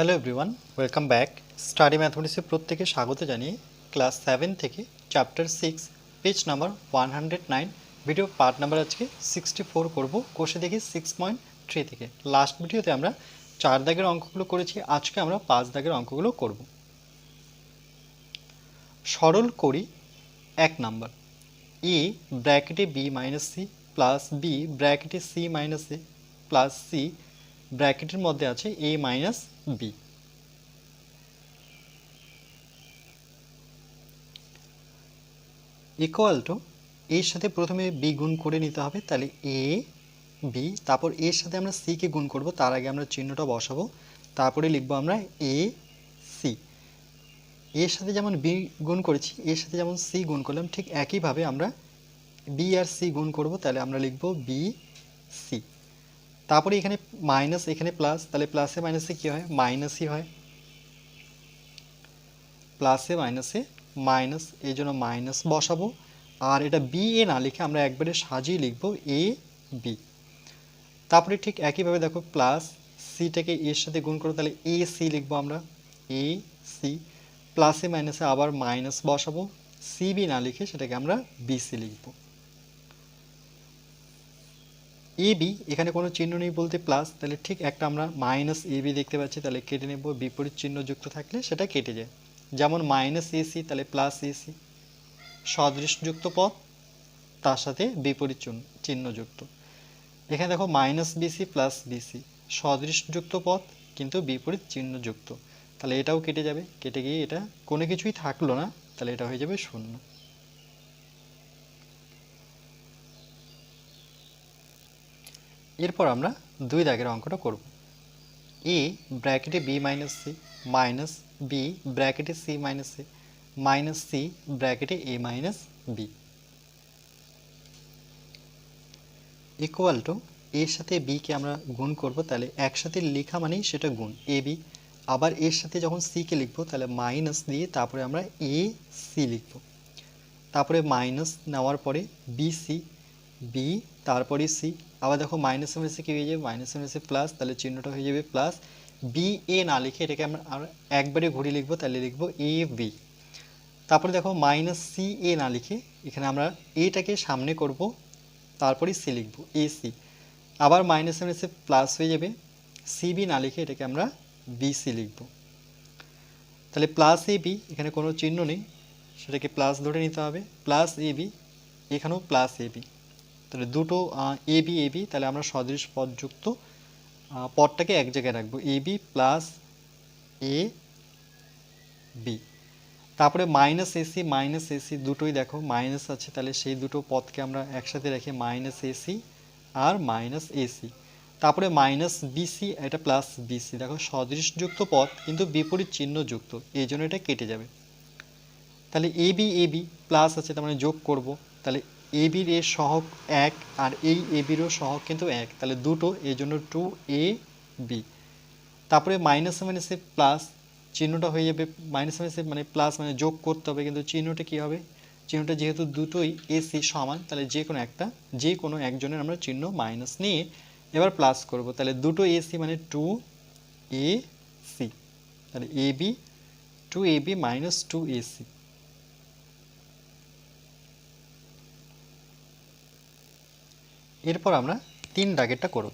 Hello everyone welcome back study ম্যাথমেটিক্সে প্রত্যেকে স্বাগত জানিয়ে ক্লাস সেভেন থেকে chapter six page number one hundred nine video part number আজকে sixty four করব কোষে দেখি সিক্স পয়েন্ট থ্রি থেকে। লাস্ট ভিডিওতে আমরা চার দাগের অঙ্কগুলো করেছি। আজকে আমরা পাঁচ দাগের অঙ্কগুলো করব। সরল করি এক নাম্বার। এ ব্র্যাকেটে B minus C plus B ব্র্যাকেটে C minus A plus C ব্র্যাকেটের মধ্যে আছে A minus B equal to এর সাথে প্রথমে বি গুণ করে নিতে হবে, তাহলে এ বি তারপর এর সাথে আমরা সিকে গুণ করব, তার আগে আমরা চিহ্নটা বসাবো, তারপরে লিখব আমরা এ সি এর সাথে যেমন বি গুণ করেছি এর সাথে যেমন সি গুণ করলাম, ঠিক একইভাবে আমরা বি আর সি গুণ করব, তাহলে আমরা লিখব বি সি তারপরে এখানে মাইনাস এখানে প্লাস তাহলে প্লাসে মাইনাসে কী হয়? মাইনাসই হয়। প্লাসে মাইনাসে মাইনাস এই জন্য মাইনাস বসাবো। আর এটা বি এ না লিখে আমরা একবারে সাজিয়ে লিখব এ বি তারপরে ঠিক একইভাবে দেখো প্লাস সিটাকে এর সাথে গুণ করো তাহলে এ সি লিখব আমরা। এ সি প্লাসে মাইনাসে আবার মাইনাস বসাবো। সি বি না লিখে সেটাকে আমরা বিসি লিখব। এ বি এখানে কোনো চিহ্ন নেই বলতে প্লাস তাহলে ঠিক একটা আমরা মাইনাস এ বি দেখতে পাচ্ছি, তাহলে কেটে নেব, বিপরীত চিহ্ন যুক্ত থাকলে সেটা কেটে যায়। যেমন মাইনাস এসি তাহলে প্লাস এসি সদৃশযুক্ত পদ, তার সাথে বিপরীত চিহ্ন- চিহ্নযুক্ত এখানে দেখো মাইনাস বিসি প্লাস বিসি সদৃশযুক্ত পদ, কিন্তু বিপরীত চিহ্নযুক্ত তাহলে এটাও কেটে যাবে, কেটে গিয়ে এটা কোনো কিছুই থাকল না, তাহলে এটা হয়ে যাবে শূন্য। এরপর আমরা দুই দাগের অঙ্কটা করব। এ ব্র্যাকেটে B minus C minus B ব্র্যাকেটে C minus A minus C ব্র্যাকেটে A minus B. Equal to এর সাথে বিকে আমরা গুণ করব, তাহলে একসাথে লেখা মানেই সেটা গুণ। A, B. আবার এর সাথে যখন সিকে লিখব, তাহলে মাইনাস দিয়ে তারপরে আমরা এ সি লিখব। তারপরে মাইনাস নেওয়ার পরে বি সি বি তারপরে সি আবার দেখো মাইনাস মাইনাসে কী হয়ে যাবে? মাইনাস মাইনাসে প্লাস তাহলে চিহ্নটা হয়ে যাবে প্লাস বি এ না লিখে এটাকে আমরা একবারে ঘুরিয়ে লিখব, তাহলে লিখব এ বি তারপরে দেখো মাইনাস সি এ না লিখে এখানে আমরা এটাকে সামনে করব, তারপরে সি লিখব এ সি আবার মাইনাস মাইনাসে প্লাস হয়ে যাবে সি বি না লিখে এটাকে আমরা বি সি লিখব। তাহলে প্লাস এ বি এখানে কোনো চিহ্ন নেই, সেটাকে প্লাস ধরে নিতে হবে। প্লাস এ বি এখানেও প্লাস এ বি তাহলে দুটো এ বি এ বি তাহলে আমরা সদৃশ পদযুক্ত পদটাকে এক জায়গায় রাখব। A B plus A B তারপরে মাইনাস এসি মাইনাস এসি দুটোই দেখো মাইনাস আছে, তাহলে সেই দুটো পদকে আমরা একসাথে রেখে মাইনাস এসি আর মাইনাস এসি তারপরে মাইনাস বিসি এটা প্লাস বিসি দেখো, সদৃশযুক্ত পদ কিন্তু বিপরীত চিহ্নযুক্ত, এই জন্য এটা কেটে যাবে। তাহলে A B A B plus আছে, তার মানে যোগ করব। তাহলে এ বির এর সহগ এক আর এই এ বিরও সহগ কিন্তু এক। তাহলে দুটো, এই জন্য টু এ বি তারপরে মাইনাসে মাইনাসে প্লাস চিহ্নটা হয়ে যাবে মাইনাস মাইনাসে মানে প্লাস মানে যোগ করতে হবে, কিন্তু চিহ্নটা কী হবে? চিহ্নটা যেহেতু দুটোই এসি সমান, তাহলে যে কোনো একটা, যে কোনো একজনের আমরা চিহ্ন মাইনাস নিয়ে এবার প্লাস করব। তাহলে দুটো এসি মানে টু এ সি তাহলে A B two A B minus two AC. এরপর আমরা তিন দাগেরটা করব।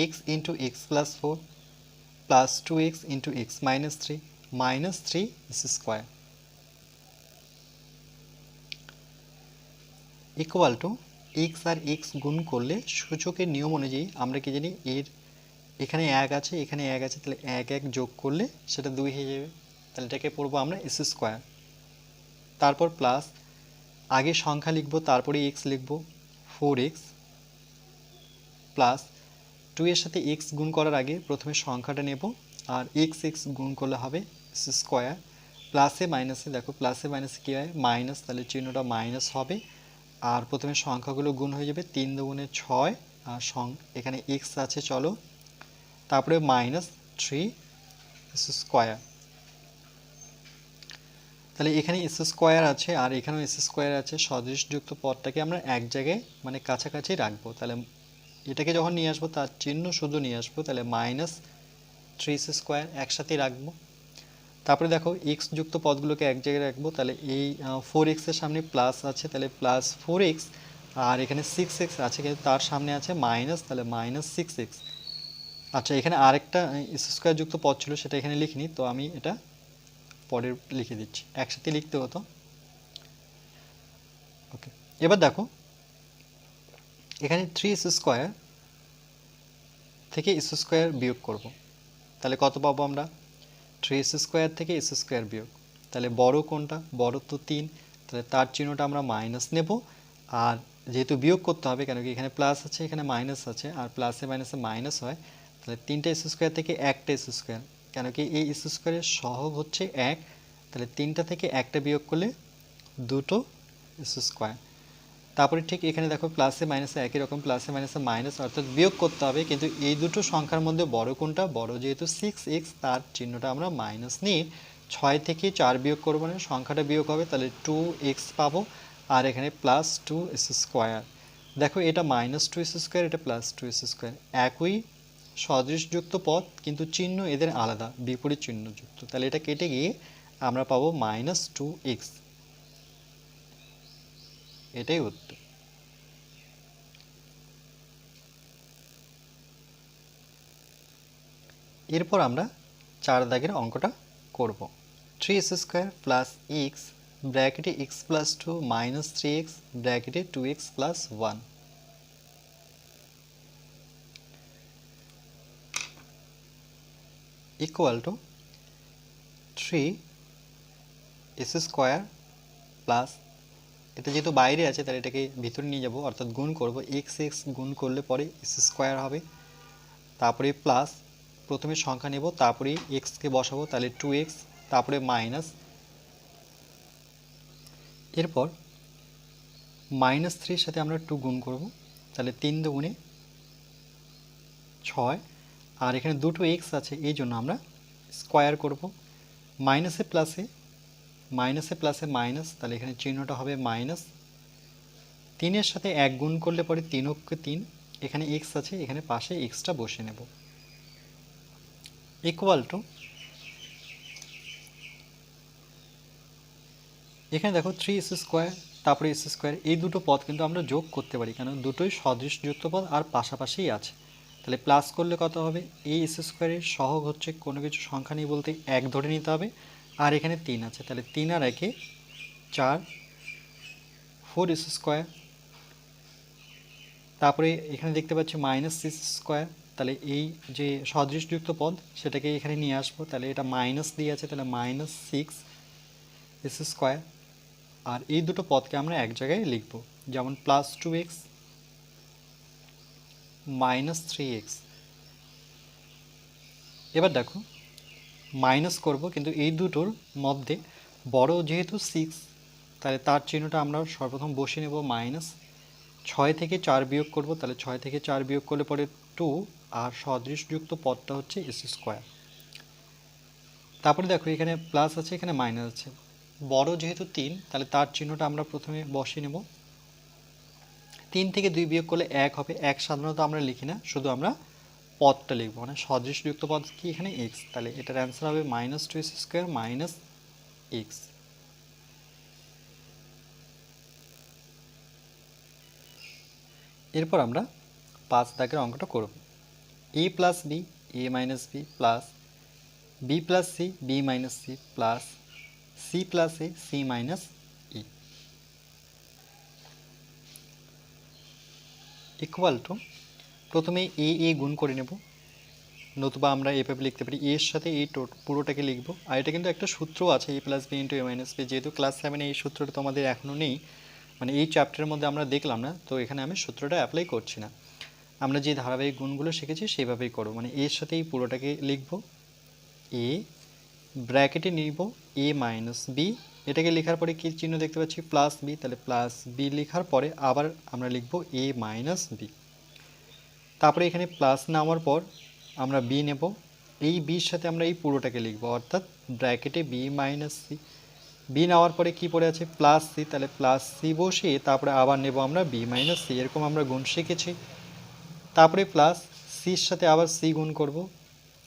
X into X plus four plus two X into X minus three minus three X square equal to X R X গুণ করলে সূচকের নিয়ম অনুযায়ী আমরা কি জানি এর এখানে এক আছে, এখানে এক আছে, তাহলে এক এক যোগ করলে সেটা দুই হয়ে যাবে। তাহলে এটাকে পড়ব আমরা এস স্কোয়ার তারপর প্লাস আগে সংখ্যা লিখব, তারপরে এক্স লিখব। ফোর এক্স প্লাস টু এর সাথে এক্স গুণ করার আগে প্রথমে সংখ্যাটা নেব, আর এক্স এক্স গুণ করলে হবে স্কোয়ার প্লাসে মাইনাসে দেখো প্লাসে মাইনাসে কী হয়? মাইনাস তাহলে চিহ্নটা মাইনাস হবে, আর প্রথমে সংখ্যাগুলো গুণ হয়ে যাবে তিন দুগুণে ছয়, আর সং, এখানে এক্স আছে, চলো। তারপরে মাইনাস থ্রি স্কোয়ার তাহলে এখানে এস স্কোয়ার আছে আর এখানেও এস স্কোয়ার আছে। সদৃশযুক্ত পদটাকে আমরা এক জায়গায় মানে কাছাকাছি রাখব। তাহলে এটাকে যখন নিয়ে আসব, তার চিহ্ন শুধু নিয়ে আসব। তাহলে মাইনাস থ্রি এস স্কোয়ার একসাথে রাখব। তারপরে দেখো এক্স যুক্ত পদগুলোকে এক জায়গায় রাখব। তাহলে এই ফোর এক্সের সামনে প্লাস আছে। তাহলে প্লাস ফোর এক্স আর এখানে সিক্স এক্স আছে। কিন্তু তার সামনে আছে মাইনাস তাহলে মাইনাস সিক্স এক্স আচ্ছা এখানে আরেকটা স্কোয়ার যুক্ত পদ ছিল, সেটা এখানে লিখিনি। তো আমি এটা পরের লিখে দিচ্ছি। একসাথে লিখতে হতো। ওকে। এবার দেখো, এখানে থ্রি এস স্কোয়ার থেকে এস স্কোয়ার বিয়োগ করব। তাহলে কত পাবো আমরা? থ্রি এস স্কোয়ার থেকে এস স্কোয়ার বিয়োগ। তাহলে বড় কোনটা? বড় তো তিন। তাহলে তার চিহ্নটা আমরা মাইনাস নেব। আর যেহেতু বিয়োগ করতে হবে, কেন কি এখানে প্লাস আছে, এখানে মাইনাস আছে, আর প্লাসে মাইনাসে মাইনাস হয়, তাহলে তিনটা এস স্কোয়ার থেকে একটা এস স্কোয়ার কেন কি এই স্কোয়ারের সহগ হচ্ছে এক, তাহলে তিনটা থেকে একটা বিয়োগ করলে দুটো স্কোয়ার। তারপরে ঠিক এখানে দেখো প্লাসে মাইনাসে একই রকম প্লাসে মাইনাসে মাইনাস অর্থাৎ বিয়োগ করতে হবে, কিন্তু এই দুটো সংখ্যার মধ্যে বড় কোনটা? বড় যেহেতু সিক্স এক্স তার চিহ্নটা আমরা মাইনাস নিয়ে ছয় থেকে চার বিয়োগ করব না সংখ্যাটা বিয়োগ হবে, তাহলে টু এক্স পাবো, আর এখানে প্লাস টু এস স্কোয়ার দেখো এটা মাইনাস টু এস স্কোয়ার এটা প্লাস টু এস স্কোয়ার একই সদৃশযুক্ত পদ, কিন্তু চিহ্ন এদের আলাদা, বিপরীত চিহ্নযুক্ত। তাহলে এটা কেটে গিয়ে আমরা পাবো মাইনাস টু এক্স এটাই উত্তর। এরপর আমরা চার দাগের অঙ্কটা করব। Three X square plus X ব্র্যাকেটে X plus two minus three X ব্র্যাকেটে two X plus one equal to three S square plus এটা যেহেতু বাইরে আছে, তাহলে এটাকে ভিতরে নিয়ে যাব, অর্থাৎ গুণ করব এক্স এক্স গুণ করলে পরে এস স্কোয়ার হবে। তারপরে প্লাস প্রথমে সংখ্যা নেব, তারপরে এক্সকে বসাবো, তাহলে টু এক্স তারপরে মাইনাস এরপর মাইনাস থ্রির সাথে আমরা টু গুণ করব, তাহলে তিন দুগুণে ছয় আর এখানে দুটো এক্স আছে, এই জন্য আমরা স্কোয়ার করব। মাইনাসে প্লাসে মাইনাসে প্লাসে মাইনাস তাহলে এখানে চিহ্নটা হবে মাইনাস তিনের সাথে এক গুণ করলে পরে তিন অক্ষে তিন, এখানে এক্স আছে, এখানে পাশে এক্সটা বসে নেব। ইকুয়াল টু এখানে দেখো থ্রি এস স্কোয়ার তারপরে এস স্কোয়ার এই দুটো পদ কিন্তু আমরা যোগ করতে পারি কারণ দুটোই সদৃশযুক্ত পদ আর পাশাপাশিই আছে। তাহলে প্লাস করলে কত হবে? এই এস স্কোয়ারের সহগ হচ্ছে কোনো কিছু সংখ্যা নেই বলতে এক ধরে নিতে হবে। আর এখানে তিন আছে। তাহলে তিন আর একে চার ফোর এস স্কোয়ার তারপরে এখানে দেখতে পাচ্ছি মাইনাস সিক্স স্কোয়ার তাহলে এই যে সদৃশযুক্ত পদ, সেটাকে এখানে নিয়ে আসব। তাহলে এটা মাইনাস দিয়ে আছে, তাহলে মাইনাস সিক্স এস স্কোয়ার আর এই দুটো পদকে আমরা এক জায়গায় লিখব। যেমন plus two X minus three X এবার দেখো মাইনাস করব, কিন্তু এই দুটোর মধ্যে বড় যেহেতু সিক্স তাহলে তার চিহ্নটা আমরা সর্বপ্রথম বসে নেব মাইনাস ছয় থেকে চার বিয়োগ করব, তাহলে ছয় থেকে চার বিয়োগ করলে পরে টু আর সদৃশযুক্ত পদটা হচ্ছে এস স্কোয়ার তারপরে দেখো, এখানে প্লাস আছে, এখানে মাইনাস আছে। বড় যেহেতু তিন, তাহলে তার চিহ্নটা আমরা প্রথমে বসিয়ে নেব তিন থেকে দুই বিয়োগ করলে এক হবে। এক সাধারণত আমরা লিখি না, শুধু আমরা পদটা লিখব। মানে সদৃশযুক্ত পদ কি এখানে? এক্স তাহলে এটার অ্যান্সার হবে minus two S square minus X এরপর আমরা পাঁচ দাগের অঙ্কটা করব। A plus B A minus B plus B plus C B minus C plus C plus A C minus E equal to প্রথমে এ এ গুণ করে নেব। নতুবা আমরা এভাবে লিখতে পারি, এর সাথে এই পুরোটাকে লিখব। আর এটা কিন্তু একটা সূত্র আছে, A plus B into A minus B যেহেতু ক্লাস সেভেনে এই সূত্রটা তোমাদের এখনও নেই মানে এই চ্যাপ্টারের মধ্যে আমরা দেখলাম না, তো এখানে আমি সূত্রটা অ্যাপ্লাই করছি না। আমরা যে ধারাবাহিক গুণগুলো শিখেছি, সেভাবেই করব। মানে এর সাথে এই পুরোটাকে লিখব। এ ব্র্যাকেটে নিব এ মাইনাস বি এটাকে লেখার পরে কী চিহ্ন দেখতে পাচ্ছি? প্লাস বি তাহলে প্লাস বি লেখার পরে আবার আমরা লিখব এ মাইনাস বি তারপরে এখানে প্লাস নেওয়ার পর আমরা বি নেব। এই বির সাথে আমরা এই পুরোটাকে লিখব, অর্থাৎ ব্র্যাকেটে বি মাইনাস সি বি নেওয়ার পরে কি পড়ে আছে? প্লাস সি তাহলে প্লাস সি বসিয়ে তারপরে আবার নেব আমরা বি মাইনাস সি এরকম আমরা গুণ শিখেছি। তারপরে প্লাস সির সাথে আবার সি গুণ করব।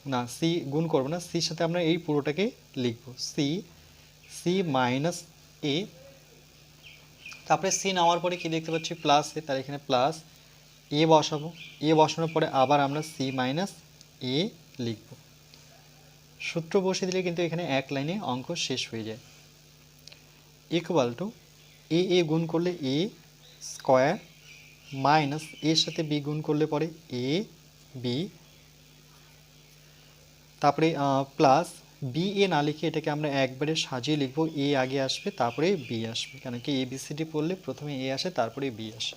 না সি গুণ করব না সির সাথে আমরা এই পুরোটাকে লিখব। সি সি মাইনাস এ তারপরে সি নেওয়ার পরে কি দেখতে পাচ্ছি? প্লাস এ তার এখানে প্লাস এ বসাবো। এ বসানোর পরে আবার আমরা সি মাইনাস এ লিখব। সূত্র বসিয়ে দিলে কিন্তু এখানে এক লাইনে অঙ্ক শেষ হয়ে যায়। ইকুয়াল টু এ এ গুণ করলে এ স্কোয়ার মাইনাস এর সাথে বি গুণ করলে পরে এ বি তারপরে প্লাস বি এ না লিখে এটাকে আমরা একবারে সাজিয়ে লিখব এ আগে আসবে, তারপরে বি আসবে। কেন কি এ বি পড়লে প্রথমে এ আসে, তারপরে বি আসে।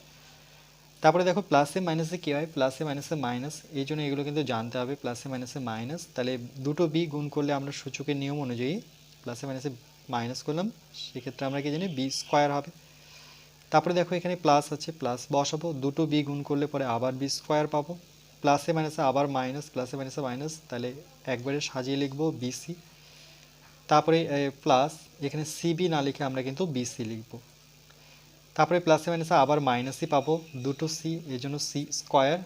তারপরে দেখো প্লাসে মাইনাসে কী হয়? প্লাসে মাইনাসে মাইনাস এই জন্য এগুলো কিন্তু জানতে হবে প্লাসে মাইনাসে মাইনাস তাহলে দুটো বি গুণ করলে আমরা সূচকের নিয়ম অনুযায়ী প্লাসে মাইনাসে মাইনাস করলাম, সেক্ষেত্রে আমরা কি জানি বি স্কোয়ার হবে। তারপরে দেখো এখানে প্লাস আছে প্লাস বসাবো, দুটো বি গুণ করলে পরে আবার বি স্কোয়ার পাবো। প্লাসে মাইনাসে আবার মাইনাস, প্লাসে মাইনাসে মাইনাস, তাহলে একবারে সাজিয়ে লিখব বিসি তারপরে প্লাস এখানে সিবি না লিখে আমরা কিন্তু বিসি লিখব। তারপরে প্লাসে মাইনাসে আবার মাইনাসই পাবো, দুটো সি এই জন্য সি স্কোয়ার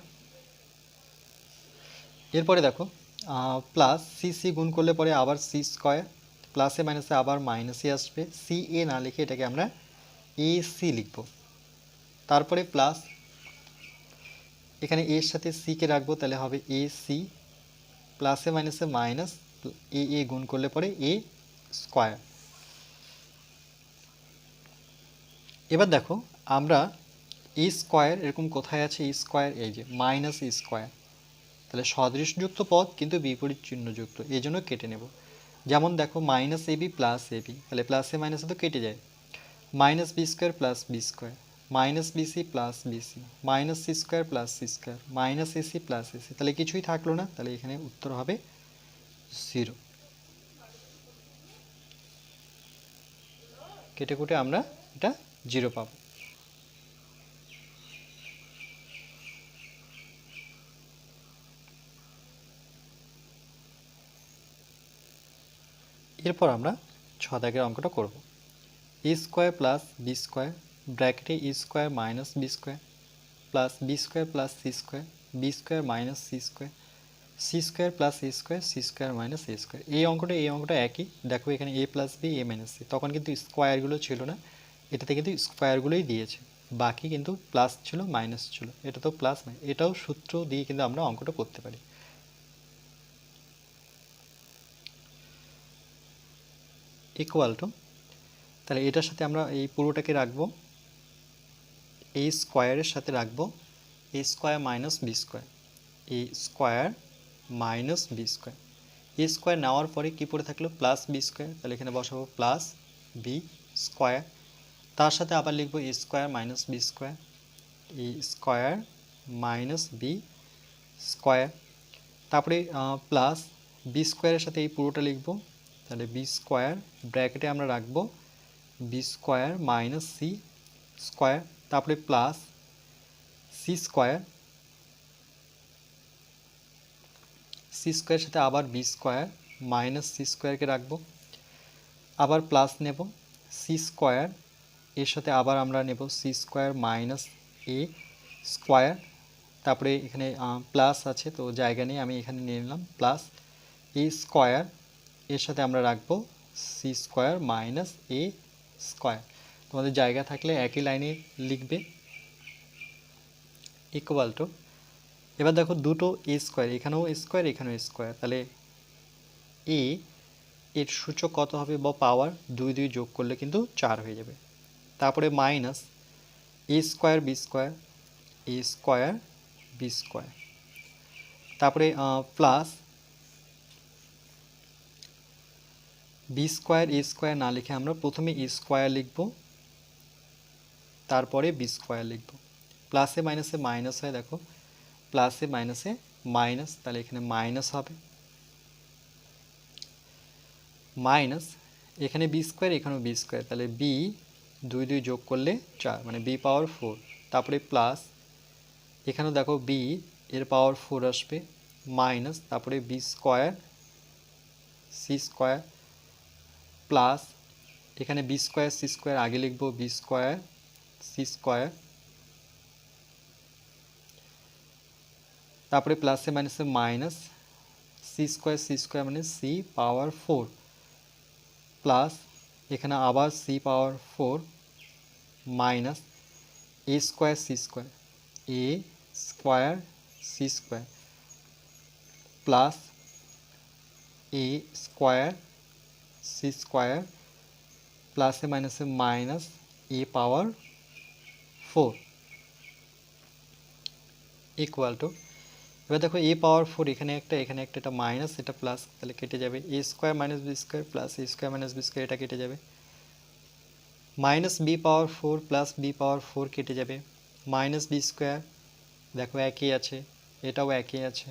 এরপরে দেখো প্লাস সি সি গুণ করলে পরে আবার সি স্কোয়ার প্লাসে মাইনাসে আবার মাইনাসই আসবে। সি এ না লিখে এটাকে আমরা এ সি লিখব। তারপরে প্লাস এখানে এর সাথে সিকে রাখব, তাহলে হবে এ সি প্লাসে মাইনাসে মাইনাস এ এ গুণ করলে পরে এ স্কোয়ার এবার দেখো, আমরা এ স্কোয়ার এরকম কোথায় আছে ই স্কোয়ার এই যে মাইনাস ই স্কোয়ার তাহলে সদৃশযুক্ত পদ কিন্তু বিপরীত চিহ্নযুক্ত, এই জন্য কেটে নেব। যেমন দেখো মাইনাস এবি প্লাস এবি তাহলে প্লাসে মাইনাসে তো কেটে যায়। Minus B square plus B square minus BC plus BC, minus C square plus C square, minus AC plus AC. তাহলে কিছুই থাকল না, তাহলে এখানে উত্তর হবে জিরো। কেটে কুটে আমরা এটা জিরো পাবো। এরপর আমরা ছ দাগের অঙ্কটা করব। E square plus B square ব্র্যাকেটে E square minus B square plus B square plus C square B square minus C square C square plus A square C square minus A square এই অঙ্কটা এই অঙ্কটা একই। দেখো এখানে A plus B A minus C তখন কিন্তু স্কোয়ারগুলো ছিল না। এটাতে কিন্তু স্কোয়ারগুলোই দিয়েছে। বাকি কিন্তু প্লাস ছিল মাইনাস ছিল। এটা তো প্লাস এটাও সূত্র দিয়ে কিন্তু আমরা অঙ্কটা করতে পারি। ইকুয়াল টু তাহলে এটার সাথে আমরা এই পুরোটাকে রাখব। এই স্কোয়ারের সাথে রাখব A square minus B square A square minus B square A square নেওয়ার পরে কী পড়ে থাকল? প্লাস বি স্কোয়ার তাহলে এখানে বসাবো প্লাস বি স্কোয়ার তার সাথে আবার লিখব A square minus B square A square minus B square তারপরে প্লাস বি স্কোয়ারের সাথে এই পুরোটা লিখব। তাহলে বি স্কোয়ার ব্র্যাকেটে আমরা রাখব B square minus C square তারপরে প্লাস সি স্কোয়ার সি স্কোয়ারের সাথে আবার বি স্কোয়ার মাইনাস সি স্কোয়ারকে রাখব। আবার প্লাস নেব। সি স্কোয়ার এর সাথে আবার আমরা নেব C square minus A square তারপরে এখানে প্লাস আছে, তো জায়গা নিয়ে আমি এখানে নিয়ে নিলাম। প্লাস এ স্কোয়ার এর সাথে আমরা রাখব C square minus A square তোমাদের জায়গা থাকলে একই লাইনে লিখবে ইকুয়াল টু এবার দেখো দুটো এ স্কোয়ার এখানেও স্কোয়ার এখানেও স্কোয়ার তাহলে এ এর সূচক কত হবে বা পাওয়ার দুই দুই যোগ করলে কিন্তু চার হয়ে যাবে। তারপরে minus A square B square A square B square তারপরে plus B square A square না লিখে আমরা প্রথমে এ স্কোয়ার লিখব। তারপরে বি স্কোয়ার লিখব। প্লাসে মাইনাসে মাইনাস হয়, দেখো। প্লাসে মাইনাসে মাইনাস তাহলে এখানে মাইনাস হবে। মাইনাস এখানে বি স্কোয়ার এখানেও বি স্কোয়ার তাহলে বি দুই দুই যোগ করলে চার মানে বি পাওয়ার ফোর তারপরে প্লাস এখানেও দেখো বি এর পাওয়ার ফোর আসবে। মাইনাস তারপরে B square C square plus এখানে বি স্কোয়ার সি স্কোয়ার আগে লিখব বি স্কোয়ার স্কোয়ার তারপরে প্লাসে মাইনাসে minus C square C square মানে সি পাওয়ার ফোর প্লাস এখানে আবার C power four minus A square C square A square C square plus A square C square প্লাসে মাইনাসে minus A power four equal to. এবার দেখো এ power four, এখানে একটা এখানে একটা, এটা মাইনাস, এটা প্লাস, তাহলে কেটে যাবে A square minus B square plus A square minus B square, এটা কেটে যাবে। Minus B power four plus B power four কেটে যাবে। মাইনাস বি স্কোয়ার, দেখো একই আছে, এটাও একই আছে।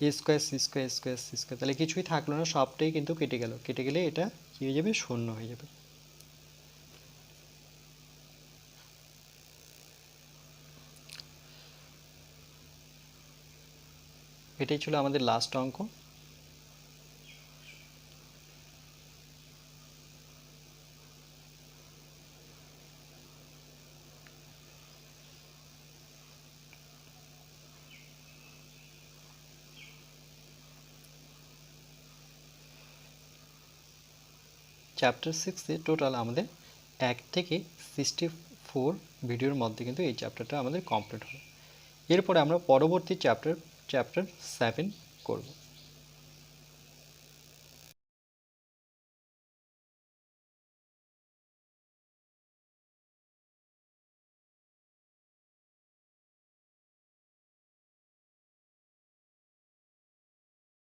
A square, C square square, C square, তাহলে কিছুই থাকল না, সবটাই কিন্তু কেটে গেল। কেটে গেলে এটা কী হয়ে যাবে? শূন্য হয়ে যাবে। এটাই ছিল আমাদের লাস্ট অঙ্ক। চ্যাপ্টার সিক্সে টোটাল আমাদের এক থেকে সিক্সটি ফোর ভিডিওর মধ্যে কিন্তু এই চ্যাপ্টারটা আমাদের কমপ্লিট হলো। এরপরে আমরা পরবর্তী চ্যাপ্টার চ্যাপ্টার সেভেন করব।